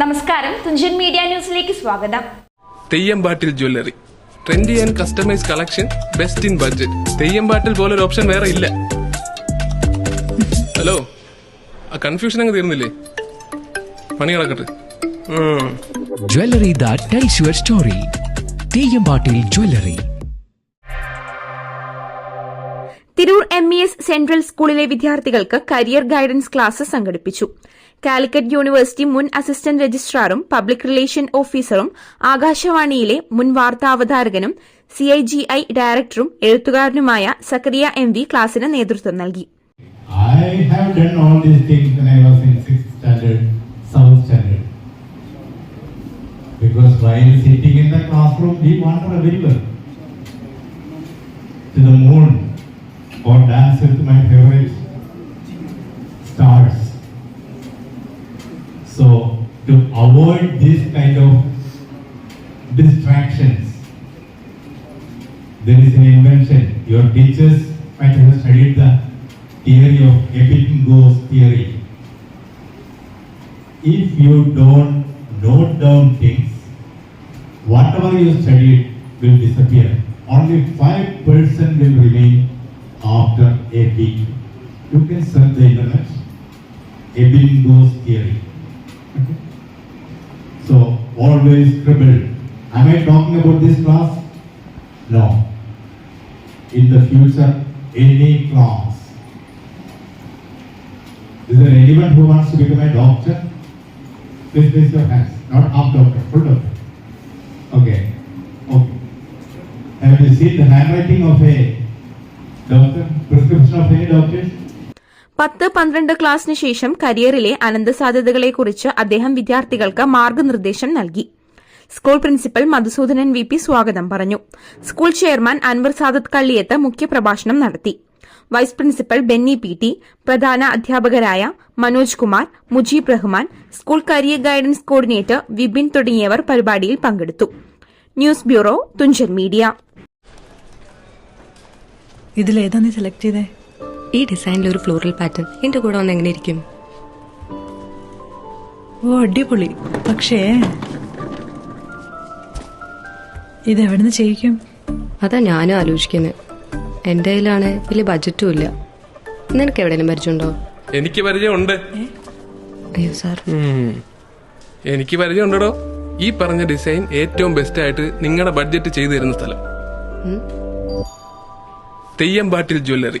നമസ്കാരം. തുഞ്ചൻ മീഡിയ ന്യൂസിലേക്ക് സ്വാഗതം. Theyyampattil jewellery. Trendy and customise collection best in budget Theyyampattil പോലൊരു ഓപ്ഷൻ വേറെ ഇല്ല. ഹലോ? ആ കൺഫ്യൂഷൻ അങ്ങ് തീർന്നില്ലേ? പണി കിടക്കട്ടെ jewellery that tells your story. Theyyampattil jewellery. Tirur M E S central സ്കൂളിലെ വിദ്യാർത്ഥികൾക്ക് കരിയർ ഗൈഡൻസ് ക്ലാസ് സംഘടിപ്പിച്ചു. കാലിക്കറ്റ് യൂണിവേഴ്സിറ്റി മുൻ അസിസ്റ്റന്റ് രജിസ്ട്രാറും പബ്ലിക് റിലേഷൻ ഓഫീസറും ആകാശവാണിയിലെ മുൻ വാർത്താ അവതാരകനും സിഐജിഐ ഡയറക്ടറും എഴുത്തുകാരനുമായ സക്കറിയ എം വി ക്ലാസിന് നേതൃത്വം നൽകി Because while sitting in the classroom, we wander everywhere. To the moon, or dance with my. So to avoid this kind of distractions, there is an invention. Your teachers might have studied the theory of Ebbinghaus theory. If you don't note down things, whatever you studied will disappear. Only 5% will remain after a week. You can search the internet. Ebbinghaus theory. So always scribble. Am I talking about this class? No. In the future, any class. Is there anyone who wants to become a doctor? Please raise your hands. Not half doctor, full doctor. Okay. Okay. Have you seen the handwriting of a doctor? Prescription of any doctor? പത്ത് പന്ത്രണ്ട് ക്ലാസ്സിന് ശേഷം കരിയറിലെ അനന്തസാധ്യതകളെക്കുറിച്ച് അദ്ദേഹം വിദ്യാർത്ഥികൾക്ക് മാർഗനിർദ്ദേശം നൽകി. School principal Madhusoodanan V P സ്വാഗതം പറഞ്ഞു. സ്കൂൾ ചെയർമാൻ അൻവർ സാദത്ത് കള്ളിയത്ത് മുഖ്യപ്രഭാഷണം നടത്തി. Vice principal Benny P T പ്രധാന അധ്യാപകരായ Manoj Kumar Mujeeb Rahman school career guidance coordinator Vipin തുടങ്ങിയവർ പരിപാടിയിൽ പങ്കെടുത്തു. News bureau Thunchan media. ഇതിലേതാ നീ സെലക്ട് ചെയ്തേ? ഈ ഡിസൈനിൽ ഒരു ഫ്ലോറൽ പാറ്റേൺ എന്റെ കൂടെ വന്ന് എങ്ങനെ ഇരിക്കും? ഓ അടിപൊളി. പക്ഷേ ഇത് എവിടുന്ന് ചെയ്യിക്കും? അതാ ഞാനും ആലോചിക്കുന്നത് എന്റെ കയ്യിലാണ് വലിയ ബജറ്റും ഇല്ല. നിനക്ക് എവിടെയെങ്കിലും പരിചയമുണ്ടോ? എനിക്ക് പരിചയമുണ്ട്. അയ്യോ സാർ. എനിക്ക് പരിചയമുണ്ടോ ഈ പറഞ്ഞ ഡിസൈൻ ഏറ്റവും ബെസ്റ്റ് ആയിട്ട് നിങ്ങളുടെ ബഡ്ജറ്റ് ചെയ്തു തരുന്ന സ്ഥലം. Theyyampattil jewellery.